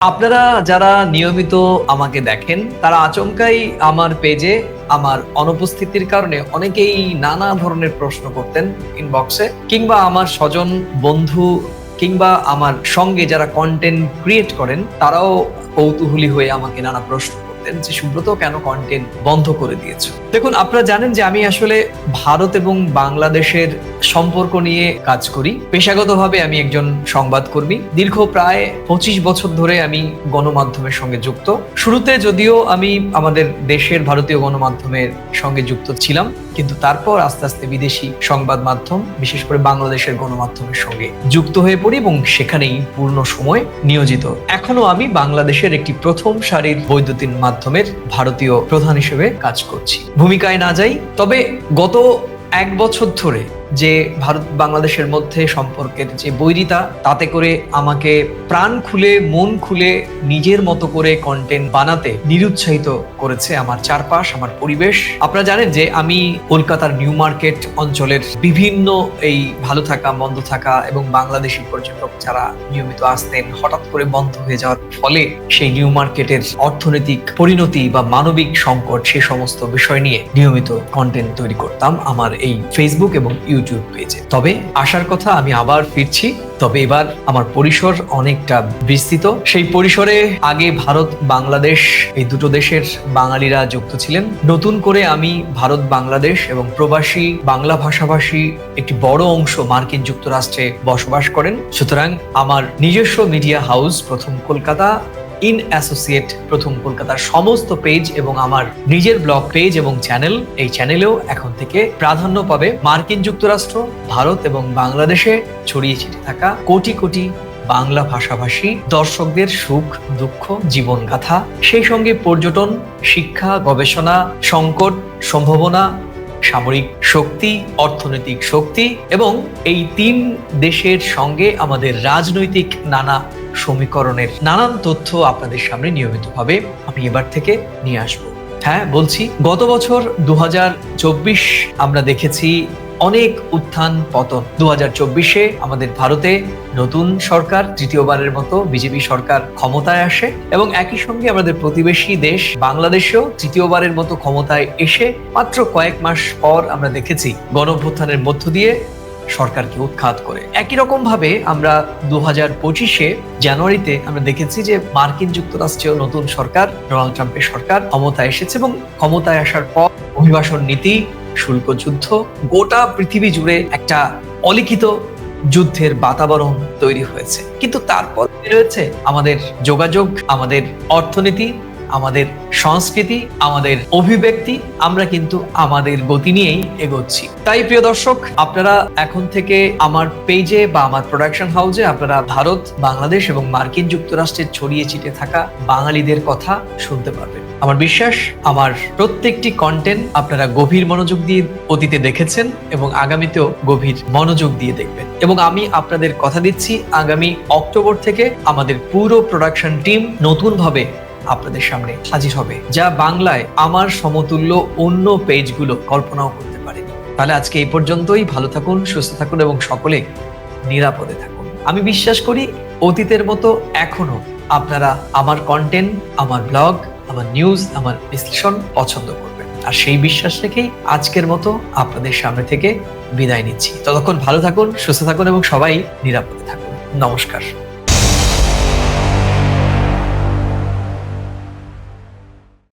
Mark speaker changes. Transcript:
Speaker 1: আপনারা যারা নিয়মিত আমাকে দেখেন, তারা আচমকাই আমার পেজে আমার অনুপস্থিতির কারণে অনেকেই নানা ধরনের প্রশ্ন করতেন ইনবক্সে কিংবা আমার স্বজন, বন্ধু, কিংবা আমার সঙ্গে যারা কন্টেন্ট ক্রিয়েট করেন, তারাও কৌতূহলী হয়ে আমাকে নানা প্রশ্ন করতেন যে সুব্রত কেন কন্টেন্ট বন্ধ করে দিয়েছ? দেখুন, আপনারা জানেন যে আমি আসলে ভারত এবং বাংলাদেশের সম্পর্ক নিয়ে কাজ করি। পেশাগতভাবে আমি একজন সংবাদকর্মী। দীর্ঘ প্রায় পঁচিশ বছর ধরে আমি গণমাধ্যমের সঙ্গে যুক্ত। শুরুতে যদিও আমি আমাদের দেশের ভারতীয় গণমাধ্যমের সঙ্গে যুক্ত ছিলাম, কিন্তু তারপর আস্তে আস্তে বিদেশি সংবাদ মাধ্যম, বিশেষ করে বাংলাদেশের গণমাধ্যমের সঙ্গে যুক্ত হয়ে পড়ি এবং সেখানেই পূর্ণ সময় নিয়োজিত। এখনও আমি বাংলাদেশের একটি প্রথম সারির বৈদ্যুতিন মাধ্যমের ভারতীয় প্রধান হিসেবে কাজ করছি। ভূমিকায় না যাই তবে গত এক বছর ধরে যে ভারত বাংলাদেশের মধ্যে সম্পর্কের যে বৈরিতা, তাতে করে আমাকে প্রাণ খুলে, মন খুলে নিজের মতো করে কন্টেন্ট বানাতে নিরুৎসাহিত করেছে আমার চারপাশ, আমার পরিবেশ। আপনারা জানেন যে আমি কলকাতার নিউ মার্কেট অঞ্চলের বিভিন্ন এই ভালো থাকা, মন্দ থাকা এবং বাংলাদেশি পর্যটক যারা নিয়মিত আসতেন, হঠাৎ করে বন্ধ হয়ে যাওয়ার ফলে সেই নিউ মার্কেটের অর্থনৈতিক পরিণতি বা মানবিক সংকট সে সমস্ত বিষয় নিয়ে নিয়মিত কন্টেন্ট তৈরি করতাম। আমার এই ফেসবুক এবং ইউটিউব পেজে তবে আসার কথা আমি আবার ফিরছি। তবে এবার আমার পরিসর অনেকটা বিস্তৃত। সেই পরিসরে আগে ভারত, বাংলাদেশ, এই দুটো দেশের বাঙালিরা যুক্ত ছিলেন। নতুন করে আমি ভারত, বাংলাদেশ এবং প্রবাসী বাংলা ভাষাভাষী একটি বড় অংশ মার্কিন যুক্তরাষ্ট্রে বসবাস করেন। সুতরাং আমার নিজস্ব মিডিয়া হাউস প্রথম কলকাতা ইন অ্যাসোসিয়েট প্রথম কলকাতার সমস্ত পেজ এবং আমার নিজের ব্লগ পেজ এবং চ্যানেল। এই চ্যানেলেও এখন থেকে প্রাধান্য পাবে মার্কিন যুক্তরাষ্ট্র, ভারত এবং বাংলাদেশে ছড়িয়ে ছিটিয়ে থাকা কোটি কোটি বাংলা ভাষাভাষী দর্শকদের সুখ, দুঃখ, জীবনগাথা। সেই সঙ্গে পর্যটন, শিক্ষা, গবেষণা, সংকট, সম্ভাবনা সামরিক শক্তি, অর্থনৈতিক শক্তি এবং এই তিন দেশের সঙ্গে আমাদের রাজনৈতিক নানা সমীকরণের নানান তথ্য আপনাদের সামনে নিয়মিতভাবে আমি এবার থেকে নিয়ে আসব। হ্যাঁ বলছি, গত বছর দু হাজার চব্বিশ আমরা দেখেছি অনেক উত্থান পতন। দু হাজার চব্বিশে আমাদের ভারতে নতুন সরকার, তৃতীয়বারের মতো বিজেপি সরকার ক্ষমতায় আসে এবং একই সঙ্গে আমাদের প্রতিবেশী দেশ বাংলাদেশেও তৃতীয়বারের মতো ক্ষমতায় এসে মাত্র কয়েক মাস পর আমরা দেখেছি গণভ্যুত্থানের মধ্য দিয়ে সরকারকে উৎখাত করে। একই রকম ভাবে আমরা দু হাজার পঁচিশে জানুয়ারিতে আমরা দেখেছি যে মার্কিন যুক্তরাষ্ট্রেও নতুন সরকার, ডোনাল্ড ট্রাম্পের সরকার ক্ষমতায় এসেছে এবং ক্ষমতায় আসার পর অভিবাসন নীতি শুল্ক যুদ্ধ, গোটা পৃথিবী জুড়ে একটা অলিখিত যুদ্ধের বাতাবরণ তৈরি হয়েছে। কিন্তু তারপর রয়েছে? আমাদের যোগাযোগ, আমাদের অর্থনীতি আমাদের সংস্কৃতি, আমাদের অভিব্যক্তি, আমরা কিন্তু আমাদের গতি নিয়েই এগোচ্ছি। তাই প্রিয় দর্শক, আপনারা এখন থেকে আমার পেজে বা আমার প্রোডাকশন হাউজে আপনারা ভারত, বাংলাদেশ এবং মার্কিন যুক্তরাষ্ট্রের ছড়িয়ে ছিটে থাকা বাঙালিদের কথা শুনতে পারবেন। আমার বিশ্বাস, আমার প্রত্যেকটি কন্টেন্ট আপনারা গভীর মনোযোগ দিয়ে অতীতে দেখেছেন এবং আগামীতেও গভীর মনোযোগ দিয়ে দেখবেন। এবং আমি আপনাদের কথা দিচ্ছি, আগামী অক্টোবর থেকে আমাদের পুরো প্রোডাকশন টিম নতুনভাবে আপনাদের সামনে হাজির হবে, যা বাংলায় আমার সমতুল্য অন্য পেজগুলো কল্পনাও করতে পারেনি। তাহলে আজকে এই পর্যন্তই। ভালো থাকুন, সুস্থ থাকুন এবং সকলে নিরাপদে থাকুন। আমি বিশ্বাস করি অতীতের মতো এখনও আপনারা আমার কন্টেন্ট আমার ব্লগ আমার নিউজ আমার বিশ্লেষণ পছন্দ করবেন। আর সেই বিশ্বাস রেখেই আজকের মতো আপনাদের সামনে থেকে বিদায় নিচ্ছি। ততক্ষণ ভালো থাকুন, সুস্থ থাকুন এবং সবাই নিরাপদে থাকুন। নমস্কার।